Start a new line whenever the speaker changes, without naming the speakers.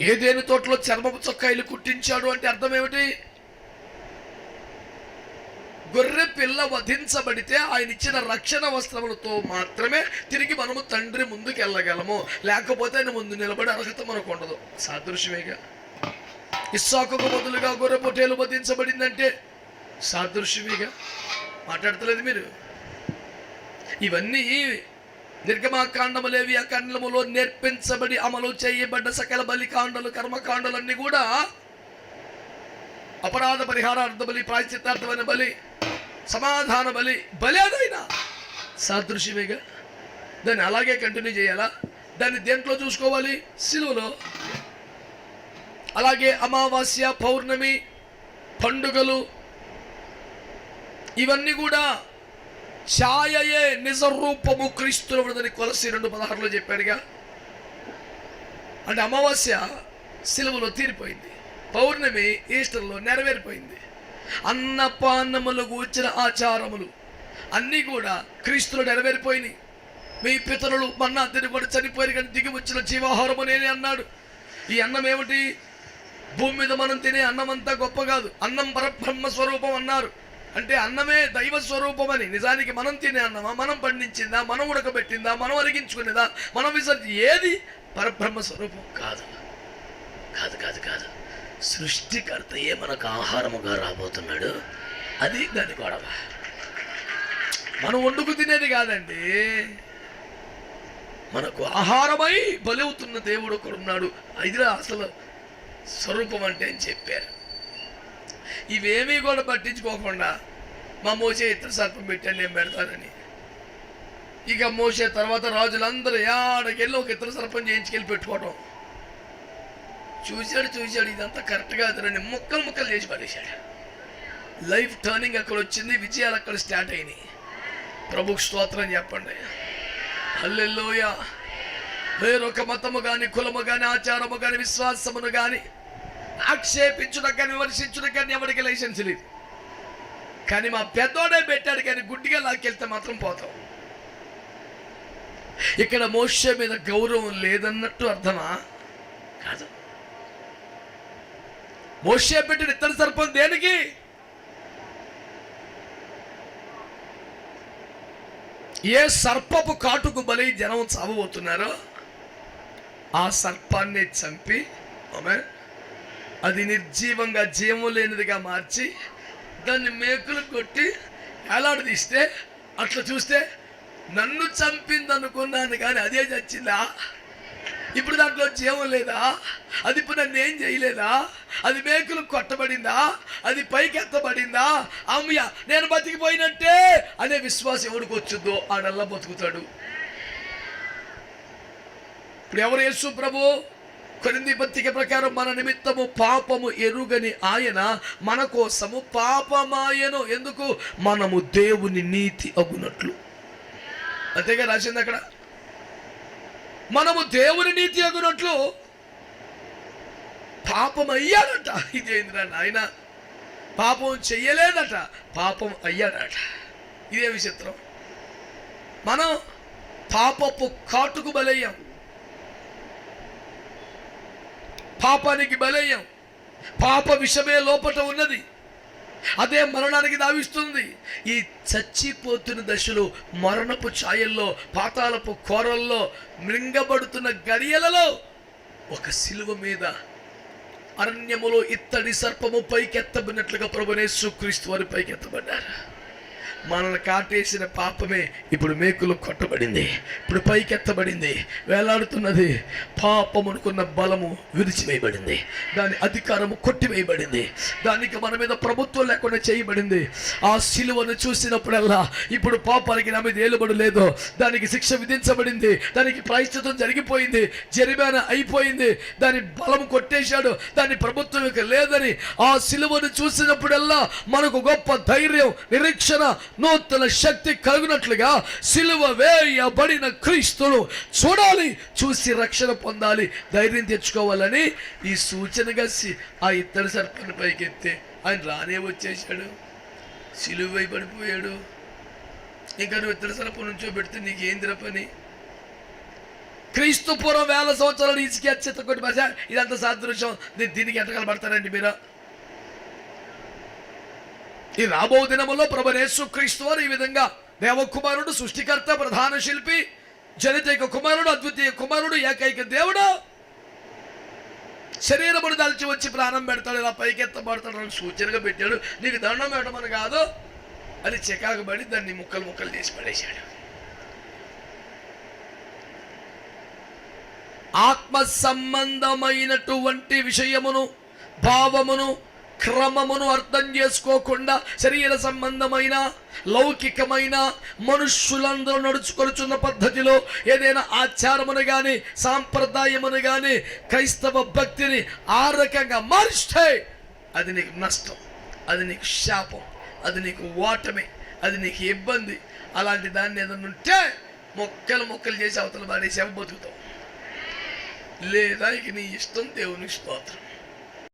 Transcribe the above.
ఏదేని తోటలో చర్మపు చొక్కాయిలు కుట్టించాడు అంటే అర్థం ఏమిటి? గొర్రె పిల్ల వధించబడితే ఆయన ఇచ్చిన రక్షణ వస్త్రములతో మాత్రమే తిరిగి మనము తండ్రి ముందుకు వెళ్ళగలము. లేకపోతే ఆయన ముందు నిలబడి అర్హత మనకు ఉండదు. సాదృశ్యమేగా. ఇస్సాకుకు బదులుగా గొర్రె పొట్టేలు వధించబడిందంటే సాదృశ్యమేగా. మాట్లాడతలేదు మీరు? ఇవన్నీ నిర్గమాకాండములేవి లేవి ఆ నేర్పించబడి అమలు చేయబడ్డ సకల బలికాండలు కర్మకాండలన్నీ కూడా అపరాధ పరిహారార్థ బలి ప్రాయశ్చిత్తార్థమైన బలి సమాధాన బలి బలి అదైనా సాదృశ్యమేగా? దాన్ని అలాగే కంటిన్యూ చేయాలా? దాన్ని దేంట్లో చూసుకోవాలి? సిలువలో. అలాగే అమావాస్య పౌర్ణమి పండుగలు ఇవన్నీ కూడా ఛాయయే నిజ రూపము క్రీస్తుని కొలసి రెండు పదహారులో చెప్పాడుగా. అంటే అమావాస్య సిలువలో తీరిపోయింది. పౌర్ణమి ఈస్టర్లో నెరవేరిపోయింది. అన్నపాన్నములకు వచ్చిన ఆచారములు అన్నీ కూడా క్రీస్తులో నెరవేరిపోయినాయి. మీ పితరులు మన్నా తిరుగుబడి చనిపోయారు కానీ దిగి వచ్చిన జీవాహారము నేనే అన్నాడు. ఈ అన్నం ఏమిటి? భూమి మీద మనం తినే అన్నం అంతా గొప్ప కాదు. అన్నం పరబ్రహ్మ స్వరూపం అన్నారు. అంటే అన్నమే దైవ స్వరూపం అని నిజానికి మనం తినే అన్నమా? మనం పండించిందా? మనం ఉడకబెట్టిందా? మనం అరిగించుకునేదా? మనం విసర్జి ఏది? పరబ్రహ్మ స్వరూపం కాదు. కాదు కాదు కాదు. సృష్టికర్తయే మనకు ఆహారముగా రాబోతున్నాడు. అది దాని గొడవ. మనం వండుకు తినేది కాదండి. మనకు ఆహారమై బలవుతున్న దేవుడు ఒకడున్నాడు ఇది అసలు స్వరూపం అంటే అని చెప్పారు. ఇవేమీ కూడా పట్టించుకోకుండా మా మోసే ఇతర సర్పం పెట్టాను నేను పెడతానని. ఇక మోసే తర్వాత రాజులందరూ ఏడకెళ్ళి ఒక ఇతర సర్పం చేయించుకెళ్ళి పెట్టుకోవడం చూశాడు చూశాడు ఇదంతా కరెక్ట్గా అతను ముక్కలు ముక్కలు చేసి పడేశాడు. లైఫ్ టర్నింగ్ అక్కడ వచ్చింది విజయాలు అక్కడ స్టార్ట్ అయినాయి. ప్రభుకు స్తోత్రం చెప్పండి. అల్లెల్లోయ వేరొక మతము కానీ కులము కానీ ఆచారము కానీ విశ్వాసమును కానీ ఆక్షేపించడం కానీ విమర్శించడం కానీ ఎవరికి లైసెన్స్ లేదు. కానీ మా పెద్దోడే పెట్టాడు కానీ గుడ్డిగా లాక్కెళ్తే మాత్రం పోతాం. ఇక్కడ మోష మీద గౌరవం లేదన్నట్టు అర్థమా? కాదు. మోషే పెట్టిన ఇతర సర్పం దేనికి? ఏ సర్పపు కాటుకు బలి జనం చావబోతున్నారో ఆ సర్పాన్ని చంపి ఆమె అది నిర్జీవంగా జీవం లేనిదిగా మార్చి దాన్ని మేకులు కొట్టి వేలాడదీస్తే అట్లా చూస్తే నన్ను చంపింది అనుకున్నాను కానీ అదే చచ్చిందా? ఇప్పుడు దాంట్లో జీవం లేదా? అది ఇప్పుడు నన్ను ఏం చేయలేదా? అది మేకులు కొట్టబడిందా? అది పైకి ఎత్తబడిందా? అమ్మయ్య నేను బతికిపోయినట్టే అనే విశ్వాసం ఎవరికి వచ్చిందో ఆడల్లా బతుకుతాడు. ఇప్పుడు ఎవరు యేసు ప్రభు? కొరింది పత్రిక ప్రకారం మన నిమిత్తము పాపము ఎరుగని ఆయన మన కోసము పాపమాయను. ఎందుకు? మనము దేవుని నీతి అగునట్లు. అంతేగా రాసింది అక్కడ? మనము దేవుని నీతి అగునట్లు పాపం అయ్యాడట ఇదేంద్రా నాయన. పాపం చెయ్యలేదట పాపం అయ్యాడట. ఇదే విచిత్రం. మనం పాపపు కాటుకు బలయ్యాం. పాపానికి బలేయం పాప విషమే లోపట ఉన్నది. అదే మరణానికి దావిస్తుంది. ఈ చచ్చిపోతున్న దశలో మరణపు ఛాయల్లో పాతాలపు కోరల్లో మృంగబడుతున్న గడియలలో ఒక శిలువ మీద అరణ్యములో ఇత్తడి సర్పము పైకెత్తబడినట్లుగా ప్రభునేసు క్రీస్తు వారి పైకెత్తబడ్డారు. మనల్ని కాటేసిన పాపమే ఇప్పుడు మేకులు కొట్టబడింది. ఇప్పుడు పైకెత్తబడింది. వేలాడుతున్నది. పాపం అనుకున్న బలము విరిచివేయబడింది దాని అధికారము కొట్టివేయబడింది. దానికి మన మీద ప్రభుత్వం లేకుండా చేయబడింది. ఆ శిలువను చూసినప్పుడల్లా ఇప్పుడు పాపానికి నా మీద ఏలుబడి లేదు దానికి శిక్ష విధించబడింది. దానికి ప్రాయశ్చితం జరిగిపోయింది. జరిమానా అయిపోయింది. దాని బలము కొట్టేశాడు. దాని ప్రభుత్వం లేదని ఆ శిలువను చూసినప్పుడల్లా మనకు గొప్ప ధైర్యం నిరీక్షణ నూతన శక్తి కలుగునట్లుగా సిలువ వేయబడిన క్రీస్తును చూడాలి చూసి రక్షణ పొందాలి ధైర్యం తెచ్చుకోవాలని ఈ సూచనగా ఆ ఇద్దరు సర్పని పైకెత్తే ఆయన రానే వచ్చేసాడు సిలువై పడిపోయాడు ఇంకా నువ్వు ఇద్దరు సరపు నుంచో పెడితే నీకేందిర పని? క్రీస్తు పూర్వం వేల సంవత్సరాలు ఇసుక అచ్చేత కొట్టి భాష ఇదంతా సాదృశ్యం. దీనికి ఎంత పడతారండి మీరు? ఈ రాబో దినములో ప్రభనేసు క్రీస్తు వారు ఈ విధంగా దేవకుమారుడు సృష్టికర్త ప్రధాన శిల్పి జనితైక కుమారుడు అద్వితీయ కుమారుడు ఏకైక దేవుడు. శరీరమును దాల్చి వచ్చి ప్రాణం పెడతాడు ఇలా పైకెత్తబడతాడు అని సూచనగా పెట్టాడు. నీకు దండం పెట్టమని కాదు. అని చికాకు పడి దాన్ని ముక్కలు ముక్కలు చేసి పడేశాడు. ఆత్మ సంబంధమైనటువంటి విషయమును భావమును క్రమమును అర్థం చేసుకోకుండా శరీర సంబంధమైన లౌకికమైన మనుష్యులందరూ నడుచుకొనుచున్న పద్ధతిలో ఏదైనా ఆచారమును కానీ సాంప్రదాయమును కానీ క్రైస్తవ భక్తిని ఆ రకంగా మారిస్తే అది నీకు నష్టం అది నీకు శాపం అది నీకు ఓటమి అది నీకు ఇబ్బంది. అలాంటి దాన్ని ఏదైనా ఉంటే మొక్కలు మొక్కలు చేసి అవతల పాడేసి బతుకుతావు? లేదా ఇక నీ ఇష్టం దేవుని స్తోత్రం.